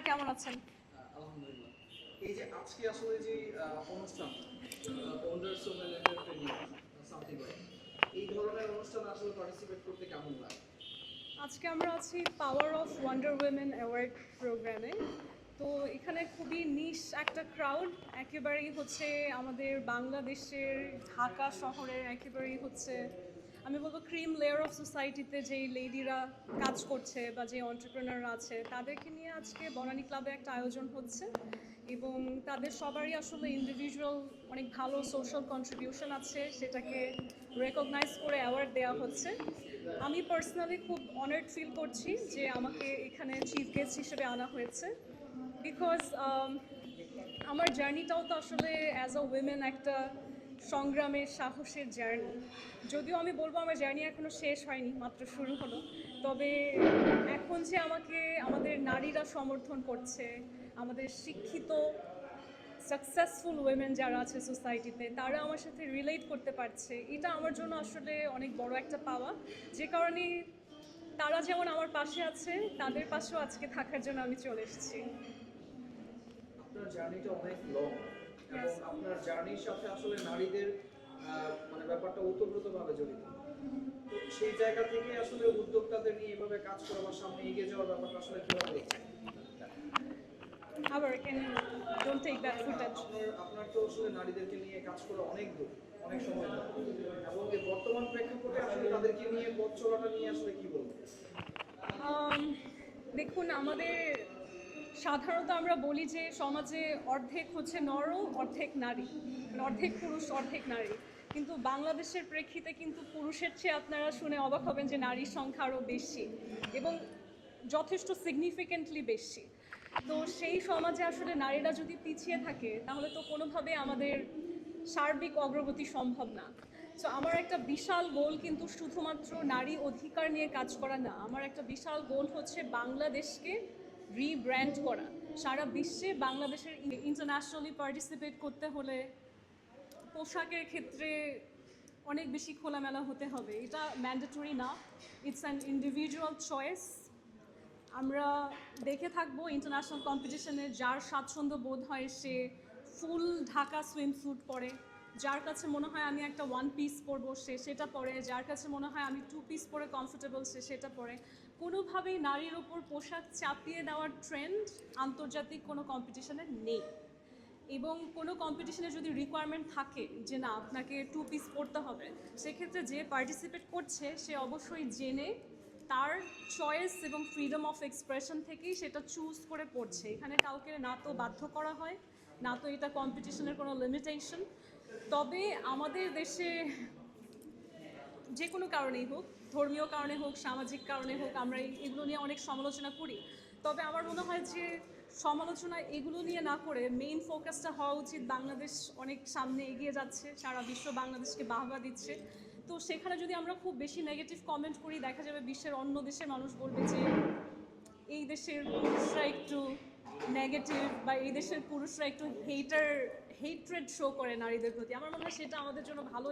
আপনারা কেমন আছেন? আলহামদুলিল্লাহ। এই যে আজকে আসলে যে অনুষ্ঠান ওয়ান্ডার্স অফ সামথিং এই ধরনের অনুষ্ঠানে আসলে পার্টিসিপেট করতে কেমন লাগে? আজকে আমরা আছি power of wonder women award প্রোগ্রামে তো এখানে খুবই নিশ একটা ক্রাউড একেবারেই হচ্ছে আমাদের বাংলাদেশের ঢাকা শহরের একেবারেই হচ্ছে আমি বলব ক্রিম লেয়ার অফ সোসাইটিতে যেই লেডিরা কাজ করছে বা যে অন্টারপ্রেনাররা আছে, তাদেরকে নিয়ে আজকে বনানী ক্লাবে একটা আয়োজন হচ্ছে এবং তাদের সবারই আসলে ইন্ডিভিজুয়াল অনেক ভালো সোশ্যাল কন্ট্রিবিউশন আছে, সেটাকে রেকগনাইজ করে অ্যাওয়ার্ড দেওয়া হচ্ছে। আমি পার্সোনালি খুব অনার্ড ফিল করছি যে আমাকে এখানে চিফ গেস্ট হিসেবে আনা হয়েছে বিকজ আমার জার্নিটাও তো আসলে অ্যাজ আ উইমেন একটা সংগ্রামের সাহসের জার্নি। যদিও আমি বলব আমার জার্নি এখনও শেষ হয়নি, মাত্র শুরু হলো। তবে এখন যে আমাকে, আমাদের নারীরা সমর্থন করছে, আমাদের শিক্ষিত সাকসেসফুল উইমেন যারা আছে সোসাইটিতে তারা আমার সাথে রিলেট করতে পারছে। এটা আমার জন্য আসলে অনেক বড় একটা পাওয়া। যে কারণে তারা যেমন আমার পাশে আছে, তাদের পাশেও আজকে থাকার জন্য আমি চলে এসেছি। আপনার জার্নিটা অনেক লং এবং আপনার জার্নির সাথে আসলে নারীদের মানে ব্যাপারটা ওতপ্রোতভাবে জড়িত। তো সেই জায়গা থেকে আসলে উদ্যোক্তাদের নিয়ে এভাবে কাজ করা বা সামনে এগিয়ে যাওয়ার ব্যাপারটা আসলে কীভাবে দেখছেন? আবার can don't take that footage আপনার তো আসলে নারীদেরকে নিয়ে কাজ করা অনেক দূর অনেক সময় এবং এই বর্তমান প্রেক্ষাপটে আসলে তাদেরকে নিয়ে পথ চলাটা নিয়ে আসলে কি বলব দেখুন আমাদের সাধারণত আমরা বলি যে সমাজে অর্ধেক হচ্ছে নর, অর্ধেক নারী। অর্ধেক পুরুষ, অর্ধেক নারী। কিন্তু বাংলাদেশের প্রেক্ষিতে কিন্তু পুরুষের চেয়ে আপনারা শুনে অবাক হবেন যে নারীর সংখ্যা আরও বেশি এবং যথেষ্ট সিগনিফিকেন্টলি বেশি। তো সেই সমাজে আসলে নারীরা যদি পিছিয়ে থাকে, তাহলে তো কোনোভাবে আমাদের সার্বিক অগ্রগতি সম্ভব না। তো আমার একটা বিশাল গোল কিন্তু শুধুমাত্র নারী অধিকার নিয়ে কাজ করা না, আমার একটা বিশাল গোল হচ্ছে বাংলাদেশকে রিব্র্যান্ড করা। সারা বিশ্বে বাংলাদেশের ইন্টারন্যাশনালি পার্টিসিপেট করতে হলে পোশাকের ক্ষেত্রে অনেক বেশি খোলামেলা হতে হবে। এটা ম্যান্ডেটরি না। ইটস অ্যান ইন্ডিভিজুয়াল চয়েস আমরা দেখে থাকব ইন্টারন্যাশনাল কম্পিটিশনে যার স্বাচ্ছন্দ্য বোধ হয় সে ফুল ঢাকা সুইম সুইমস্যুট পরে। যার কাছে মনে হয় আমি একটা ওয়ান পিস পরবো, সে সেটা পরে। যার কাছে মনে হয় আমি টু পিস পরে কমফোর্টেবল সে সেটা পরে। কোনোভাবেই নারীর ওপর পোশাক চাপিয়ে দেওয়ার ট্রেন্ড আন্তর্জাতিক কোনো কম্পিটিশনে নেই। এবং কোনো কম্পিটিশনে যদি রিকোয়ারমেন্ট থাকে যে না, আপনাকে টু পিস পড়তে হবে, সেক্ষেত্রে যে পার্টিসিপেট করছে, সে অবশ্যই জেনে তার চয়েস এবং ফ্রিডম অফ এক্সপ্রেশন থেকেই সেটা চুজ করে পড়ছে। এখানে কাউকে না তো বাধ্য করা হয়, না তো এটা কম্পিটিশনের কোনো লিমিটেশন তবে আমাদের দেশে যে কোনো কারণেই হোক ধর্মীয় কারণে হোক, সামাজিক কারণে হোক, আমরা এগুলো নিয়ে অনেক সমালোচনা করি। তবে আমার মনে হয় যে সমালোচনা এগুলো নিয়ে না করে মেইন ফোকাসটা হওয়া উচিত। বাংলাদেশ অনেক সামনে এগিয়ে যাচ্ছে, সারা বিশ্ব বাংলাদেশকে বাহবা দিচ্ছে। তো সেখানে যদি আমরা খুব বেশি নেগেটিভ কমেন্ট করি, দেখা যাবে বিশ্বের অন্য দেশের মানুষ বলবে যে, এই দেশের পুরুষরা একটু নেগেটিভ বা এই দেশের পুরুষরা একটু হেটার হেট্রেড শো করে নারীদের প্রতি। আমার মনে হয় সেটা আমাদের জন্য ভালো